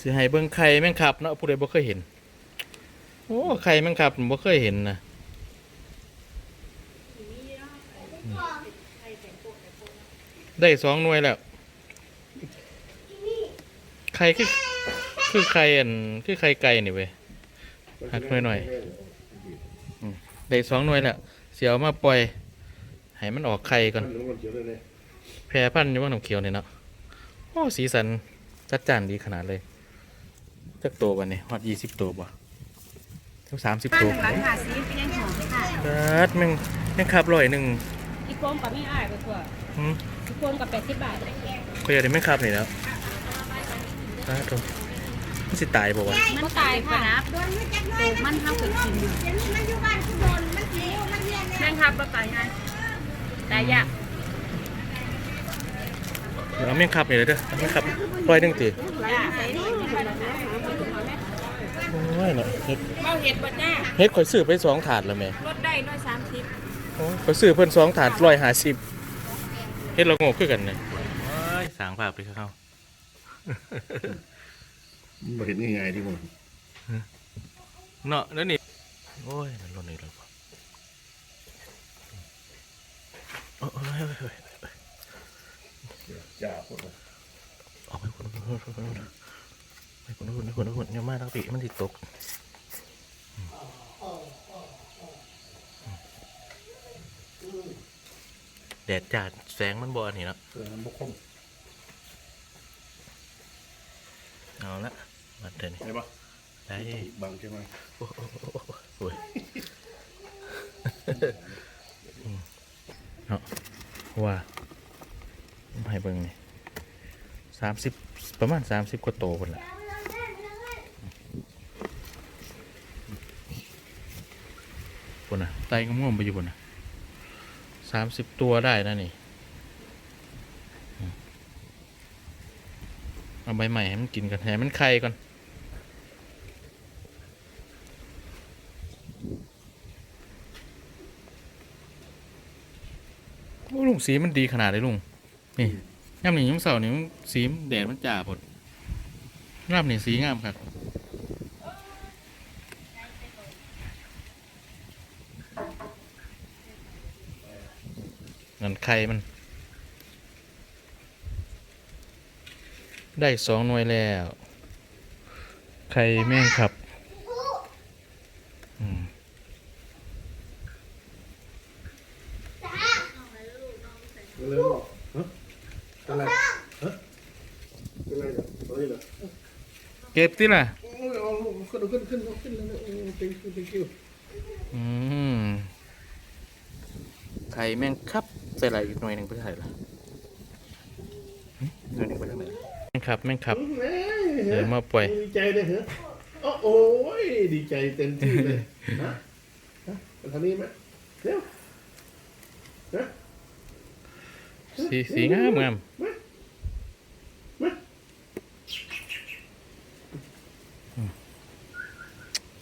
สิให้เบิ่งไข่แมงขับเนาะผู้ใดบ่เคยเห็น โอ้ไข่แมงขับบ่เคยเห็นนะได้สองหน่วยแล้วไข่คือคือไข่อันคือไข่ไก่นี่เว้ยหักหน่อยหน่อยได้สองหน่วยแล้วเสียวมาปล่อยให้มันออกไข่ก่อนมันมันเขียวเลยเนี่ยแพรพันธุ์อยู่ว่าหนองเขียวเนี่ยเนาะโอ้สีสันจัดจ้านดีขนาดเลย จักตัวบันนี้ฮอดยี่สิบตัวบ่ทั้งสามสิบบ้านตัวหนึ่งหลังค่ะซีเป็นยังหอมไหมค่ะเบิดแม่งแม่งขับร้อยหนึ่งอีโปมกับไม่อายไปทั่วหืมอีโปมกับแปดสิบบาทเขาอยากได้แม่งขับนี่แล้วสาธุมันสิตายบ่วะมันตายค่ะนับด้วยตูมันเท่ากับกินอยู่แม่งครับก็ตายไงตายยากเอาแม่งขับนี่เลยเด้อเอาแม่งขับร้อยหนึ่งตีจ้าใส่นี่ โอ้ยเนาะเฮ็ดเมาเห็ดบดหน้าเฮ็ดข่อยซื้อไปสองถาดแล้วแม่ลดได้น้อยสามสิบโอ้ยข่อยซื้อเพิ่นสองถาดร้อยห้าสิบเฮ็ดเราโง่คือกันเนี่ยโอ้ยสางภาพไปเข้ามันบ่เห็นง่ายๆที่มันเนาะแล้วนี่โอ้ยมันหล่นอีกแล้วป่ะโอ้ยเฮ้ยเฮ้ยเฮ้ยจ่าคนละออกไปคน คนคนคนคนไปคนคนคนคนเนี่ยมาทั้งปีมันติดตกแดดจัดแสงมันบอลนี่เนาะเออมันบ่คมเอาละมาเดินนี่ใช่ปะได้บางใช่ไหมโอ้โหโอ้ยอืมเนาะว่าให้เบิ่งนี่สามสิบประมาณสามสิบกว่าโตคนละ คนน่ะไตก็ม่วงไปอยู่บนน่ะสามสิบตัวได้นะนี่อืมเอาใบใหม่ให้มันกินกันให้มันไข่ก่อนโอ้ลุงสีมันดีขนาดเลยลุง นี่ย่ำนี่ย่ำเสาร์นี่มันสีมันแดดมันจ่าหมดงามนี่สีงามครับ เงินไข่มัน ได้สองหน่วยแล้ว ไข่แม่งครับอืมเร็วๆฮะอะไรฮะเป็นไรเนี่ยอะไรเนี่ยเก็บที่ล่ะโอ้ยเอาลูกขึ้นขึ้นขึ้นขึ้นแล้วโอ้ย thank you thank you อืมไข่แม่งครับ ไปอะไรอีกหน่วยหนึ่งไปไข่ละหึหน่วยหนึ่งไปทางไหนแม่งครับแม่งครับแหม่เดี๋ยวมาปล่อยดีใจเลยเหรอโอ้โอ้ยดีใจเต็มที่เลยฮะฮะมาทางนี้ไหมเร็วฮะสีสีงามงามอืม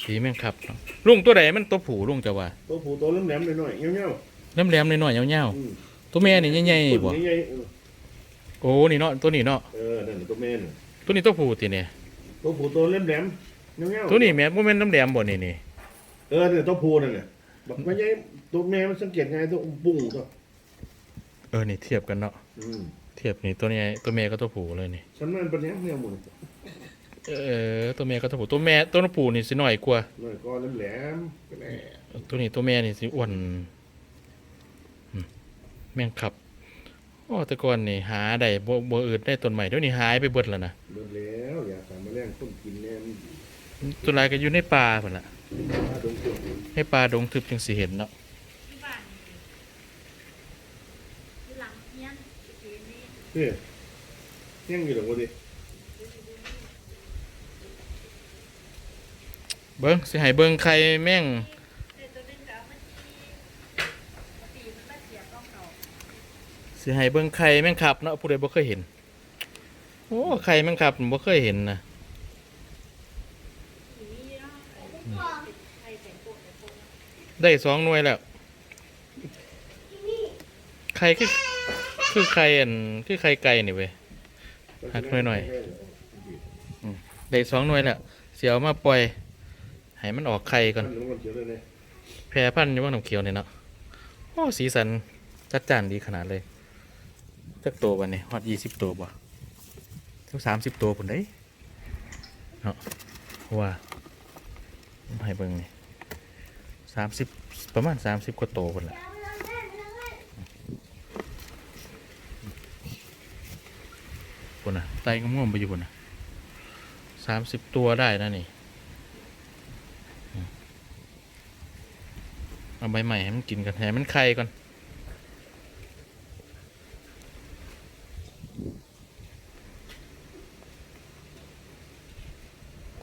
สีแม่งครับเนาะลุงตัวใดมันตัวผูลุงจะว่าตัวผู้ตัวแหลมๆหน่อยๆเงี้ยวแหลมๆหน่อยๆยาวๆอืมๆ ตัวแม่นี่ใหญ่ๆบ่ใหญ่ๆเออโอ้นี่เนาะตัวนี้เนาะเออนั่นตัวแม่น่ะตัวนี้ตัวผูติเนี่ยตัวผู้ตัวแหลมๆเงี้ยวๆตัวนี้แม่บ่แม่นน้ำแหลมบ่นี่นี่เออเนี่ยตัวผู้นั่นน่ะบอกไม่ใช่ตัวแม่มันสังเกตไงตัวปุ้งตัวเออนี่เทียบกันเนาะอืมเทียบนี่ตัวนี้ตัวแม่ก็ตัวผูเลยนี่ฉันมันเป็นยังไงหมดเออตัวแม่ก็ตัวผูตัวแม่ตัวผูนี่สิน้อยกว่าหน่อยก็แหลมๆก็แน่ตัวนี้ตัวแม่นี่สิอ้วนอืม แม่งขับ โอ้แต่ก่อนนี่หาได้บ่บ่อื่นได้ต้นใหม่เดี๋ยวนี้หายไปเบิดแล้วนะเบิดแล้วอย่าสามมาแรงต้นกินแน่มันตัวลายก็อยู่ในป่าพุ่นล่ะมาดงตัวให้ป่าดงทึบจังสิเห็นเนาะนี่ยังอยู่หรอวะดิเบิ่งสิให้เบิ่งใครแม่ง สิให้เบิ่งใครแม่งขับเนาะผู้ใดบ่เคยเห็น โอ้ใครแม่งขับบ่เคยเห็นนะได้สองหน่วยแล้วใครคือคือใครอันคือใครไก่นี่เว้ยหักหน่อยได้สองหน่วยแล้วเสียวมาปล่อยให้มันออกไข่ก่อนแพร่พันอยู่บ้านน้ำเขียวเนี่ยเนาะโอ้สีสันจัดจ้านดีขนาดเลย จักตัววันนี้ฮอดยี่สิบตัวบ่สักสามสิบตัวผุนได้เนาะว่าให้เบิ่งนี่สามสิบประมาณสามสิบกว่าตัวผุนละพุ่นน่ะไตก็ง่วงไปอยู่พุ่นน่ะสามสิบตัวได้นะนี่เอาใบใหม่ให้มันกินกันให้มันไข่ก่อน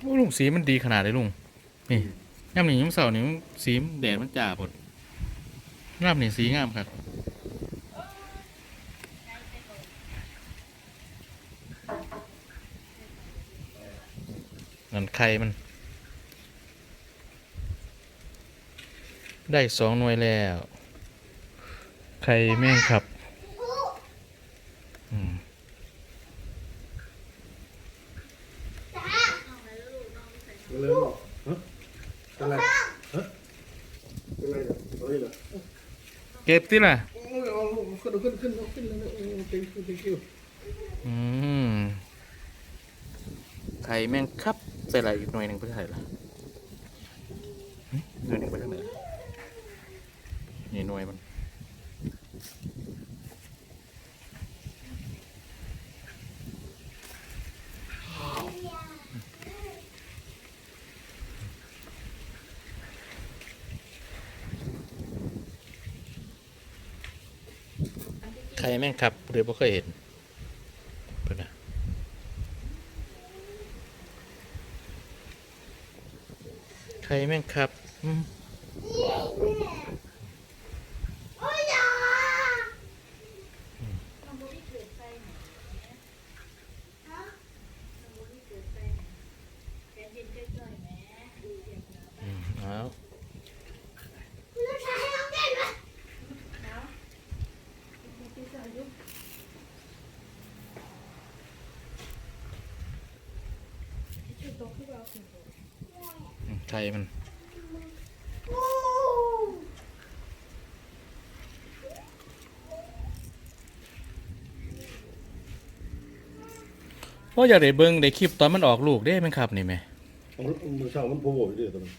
โอ้ลุง สีมันดีขนาดเลยลุง นี่ย่ำหนึ่งย่ำเสาร์นี่มันสีแดดมันจ่าหมดงามนี่สีงามครับนั่นไข่มัน ได้สองหน่วยแล้ว ไข่แม่งครับ มันเลยบอกฮะอะไรฮะเป็นไรเนี่ยเอาเลยเหรอเก็บที่ล่ะ โอ้ยเอาขึ้นเอาขึ้นขึ้นเอาขึ้นแล้วนะโอ้ thank you thank you อืมไข่แม่งครับ ใส่อะไรอีกหน่วยหนึ่งเพื่อใส่ละหึหน่วยหนึ่งไปทางไหนนี่หน่วยมัน ข่แม่งครับหรือบ่เคยเห็นเพิ่นนะไข่แม่งครับอืมอืมเอา อืมไข่มันเพราะอยากได้เบิ่งได้คลิปตอนมันออกลูกได้ไหมครับนี่แหม่เอามือเช้ามันโผล่อยู่ด้วยตอนนั้น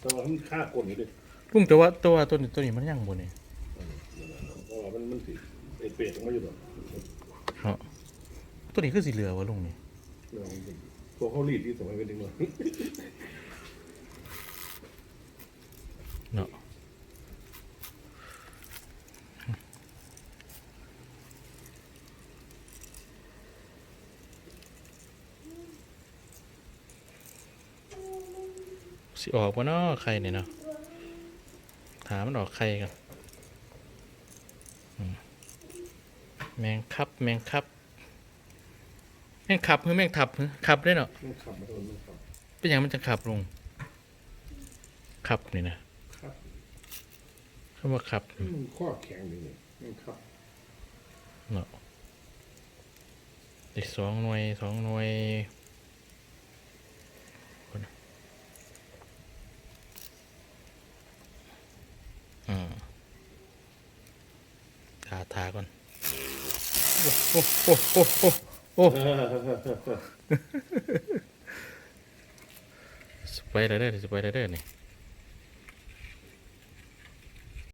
แต่ว่ามันฆ่ากลอยู่ด้วยลุงแต่ว่าตัวตัวนี้ตัวนี้มันยังบ่นี่เพราะว่ามันมันสิเอเปรตออกมาอยู่หรอกเนาะตัวนี้คือสีเหลืองวะลุงนี่เออมันเป็น พวกเขารีดที่สมัยเป็นเด็กน้อยเนาะสิออกวะเนาะใครเนี่ยเนาะถามมันออกใครกันแมงคับแมงคับ แมงขับหรือแมงทับหรือขับได้เนาะมันขับมาโดนมันขับเป็นอย่างมันจะขับลงขับนี่นะครับคำว่าขับมันข้อแข็งนี่นี่มันขับเนาะอีกสองหน่วยสองหน่วยคนน่ะอ่าทาทาก่อนโอ้โอ้โอ้โอ้ โอ้โอ้ สไปเดอร์เดอร์สไปเดอร์เดอร์นี่